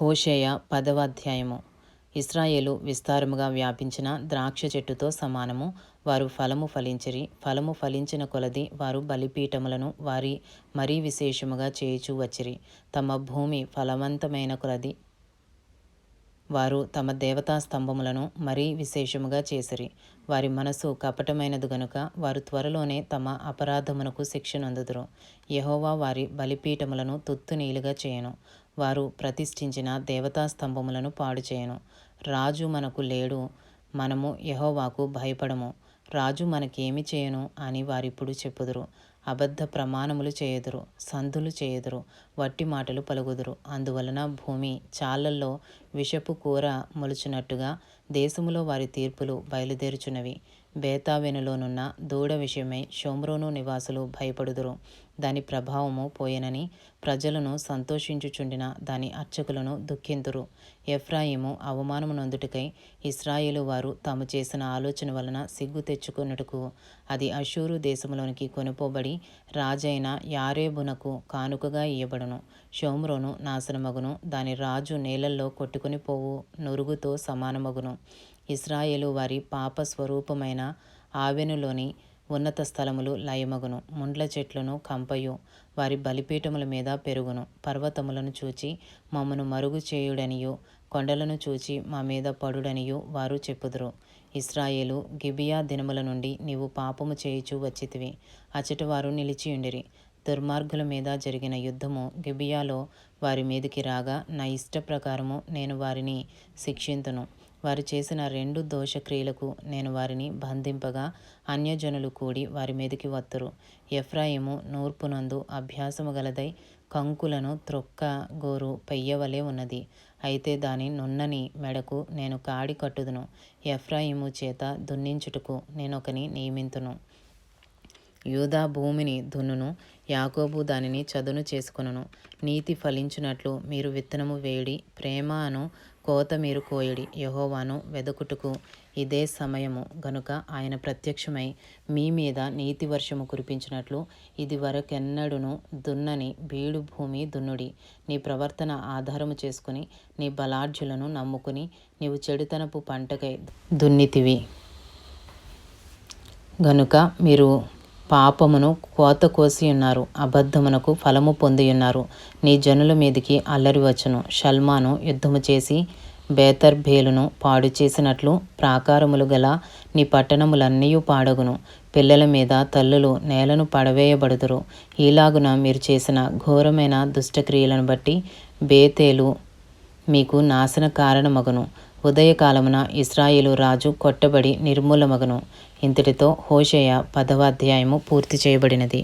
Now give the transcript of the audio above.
హోషేయ పదవ అధ్యాయము. ఇస్రాయేలు విస్తారముగా వ్యాపించిన ద్రాక్ష చెట్టుతో సమానము. వారు ఫలము ఫలించిరి. ఫలము ఫలించిన కొలది వారు బలిపీఠములను వారి మరీ విశేషముగా చేయుచూ వచ్చిరి. తమ భూమి ఫలవంతమైన కొలది వారు తమ దేవతా స్తంభములను మరీ విశేషముగా చేసిరి. వారి మనసు కపటమైనది గనుక వారు త్వరలోనే తమ అపరాధమునకు శిక్షనందుదురు యహోవా వారి బలిపీఠములను తుత్తునీలుగా చేయను. వారు ప్రతిష్ఠించిన దేవతా స్తంభములను పాడు చేయను రాజు మనకు లేడు మనము యహోవాకు భయపడము. రాజు మనకేమి చేయను అని వారిప్పుడు చెప్పుదురు. అబద్ధ ప్రమాణములు చేయుదురు సంధులు చేయుదురు వట్టి మాటలు పలుగుదురు అందువలన భూమి చాలల్లో విషపు కూర మొలుచున్నట్టుగా దేశములో వారి తీర్పులు బయలుదేరుచున్నవి. బేతావెనులోనున్న దూడ విషయమై షోమ్రోను నివాసులు భయపడుదురు. దాని ప్రభావము పోయెనని ప్రజలను సంతోషించుచుండిన దాని అర్చకులను దుఃఖింతురు. ఎఫ్రాయిము అవమానము నొందుటకై ఇస్రాయేలు వారు తాము చేసిన ఆలోచన వలన సిగ్గు తెచ్చుకొనుటకు అది అషూరు దేశములోనికి కొనుపోబడి రాజైన యారేబునకు కానుకగా ఇయ్యబడును. షోమ్రోను నాశనమగును. దాని రాజు నేలల్లో కొట్టుకుని పోవు నురుగుతో సమానమగును. ఇస్రాయేలు వారి పాప స్వరూపమైన ఆవెనులోని ఉన్నత స్థలములు లయమగును. ముండ్ల చెట్లను కంపయు వారి బలిపీఠముల మీద పెరుగును. పర్వతములను చూచి మమ్మను మరుగు చేయుడనియు కొండలను చూచి మా మీద పడుడనియు వారు చెప్పుదురు. ఇస్రాయేలు గిబియా దినముల నుండి నీవు పాపము చేయుచు వచ్చితివి. అచట వారు నిలిచియుండిరి. దుర్మార్గుల మీద జరిగిన యుద్ధము గిబియాలో వారి మీదికి రాగా నా ఇష్ట ప్రకారము నేను వారిని శిక్షింతును. వారు చేసిన రెండు దోషక్రియలకు నేను వారిని బంధింపగా అన్యజనులు కూడి వారి మీదకి వత్తురు. ఎఫ్రాయిము నూర్పునందు అభ్యాసము గలదై కంకులను త్రొక్క గోరు పెయ్యవలే ఉన్నది. అయితే దాని నున్నని మెడకు నేను కాడి కట్టుదును. ఎఫ్రాయిము చేత దున్నించుటకు నేనొకని నియమింతును. యూదా భూమిని దున్నును యాకోబు దానిని చదును చేసుకొనును. నీతి ఫలించునట్లు మీరు విత్తనము వేడి ప్రేమను కోత మీరు కోయడి యహోవాను వెదకుటకు ఇదే సమయము. గనుక ఆయన ప్రత్యక్షమై మీ మీద నీతి వర్షము కురిపించినట్లు ఇది వరకెన్నడును దున్నని బీడు భూమి దున్నుడి. నీ ప్రవర్తన ఆధారము చేసుకుని నీ బలాఢ్యులను నమ్ముకుని నీవు చెడుతనపు పంటకై దున్నితివి. గనుక మీరు పాపమును కోత కోసి ఉన్నారు అబద్ధమునకు ఫలము పొందియున్నారు. నీ జనుల మీదికి అల్లరి వచ్చును. షల్మాను యుద్ధము చేసి బేతర్భేలును పాడు చేసినట్లు ప్రాకారములు గల నీ పట్టణములన్నీ పాడగును. పిల్లల మీద తల్లులు నేలను పడవేయబడుదురు. ఈలాగున మీరు చేసిన ఘోరమైన దుష్టక్రియలను బట్టి బేతేలు మీకు నాశన కారణమగును. ఉదయకాలమున ఇస్రాయేలు రాజు కొట్టబడి నిర్మూలమగును. ఇంతటితో హోషేయ పదవ అధ్యాయము పూర్తి చేయబడినది.